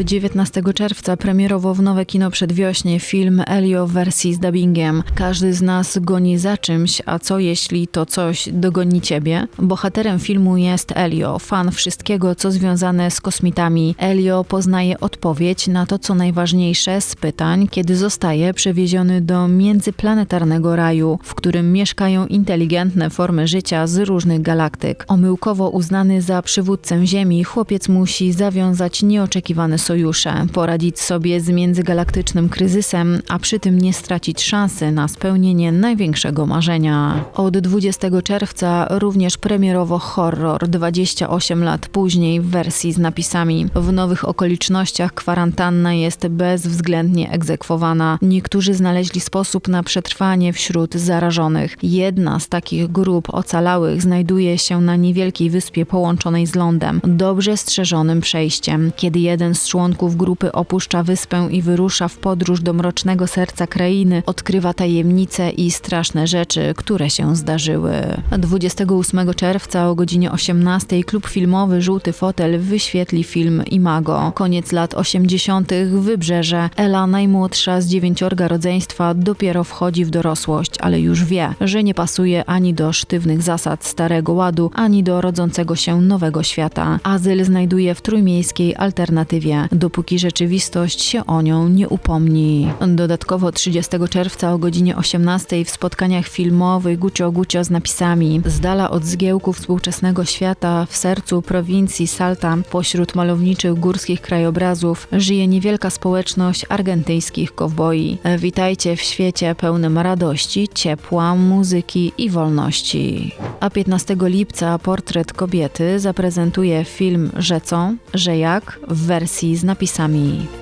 19 czerwca premierowo w nowe kino przedwiośnie film Elio wersji z dubbingiem. Każdy z nas goni za czymś, a co jeśli to coś dogoni ciebie? Bohaterem filmu jest Elio, fan wszystkiego, co związane z kosmitami. Elio poznaje odpowiedź na to, co najważniejsze z pytań, kiedy zostaje przewieziony do międzyplanetarnego raju, w którym mieszkają inteligentne formy życia z różnych galaktyk. Omyłkowo uznany za przywódcę Ziemi, chłopiec musi zawiązać nieoczekiwane sojusze, poradzić sobie z międzygalaktycznym kryzysem, a przy tym nie stracić szansy na spełnienie największego marzenia. Od 20 czerwca również premierowo horror 28 lat później w wersji z napisami. W nowych okolicznościach kwarantanna jest bezwzględnie egzekwowana. Niektórzy znaleźli sposób na przetrwanie wśród zarażonych. Jedna z takich grup ocalałych znajduje się na niewielkiej wyspie połączonej z lądem, dobrze strzeżonym przejściem. Kiedy jeden z członków grupy opuszcza wyspę i wyrusza w podróż do mrocznego serca krainy, odkrywa tajemnice i straszne rzeczy, które się zdarzyły. 28 czerwca o godzinie 18 klub filmowy Żółty Fotel wyświetli film Imago. Koniec lat 80. Wybrzeże. Ela, najmłodsza z dziewięciorga rodzeństwa, dopiero wchodzi w dorosłość, ale już wie, że nie pasuje ani do sztywnych zasad starego ładu, ani do rodzącego się nowego świata. Azyl znajduje w trójmiejskiej alternatywie, dopóki rzeczywistość się o nią nie upomni. Dodatkowo 30 czerwca o godzinie 18 w spotkaniach filmowych Gucio Gucio z napisami z dala od zgiełku współczesnego świata w sercu prowincji Salta pośród malowniczych górskich krajobrazów żyje niewielka społeczność argentyńskich kowboi. Witajcie w świecie pełnym radości, ciepła, muzyki i wolności. A 15 lipca portret kobiety zaprezentuje film co, że jak w wersji z napisami.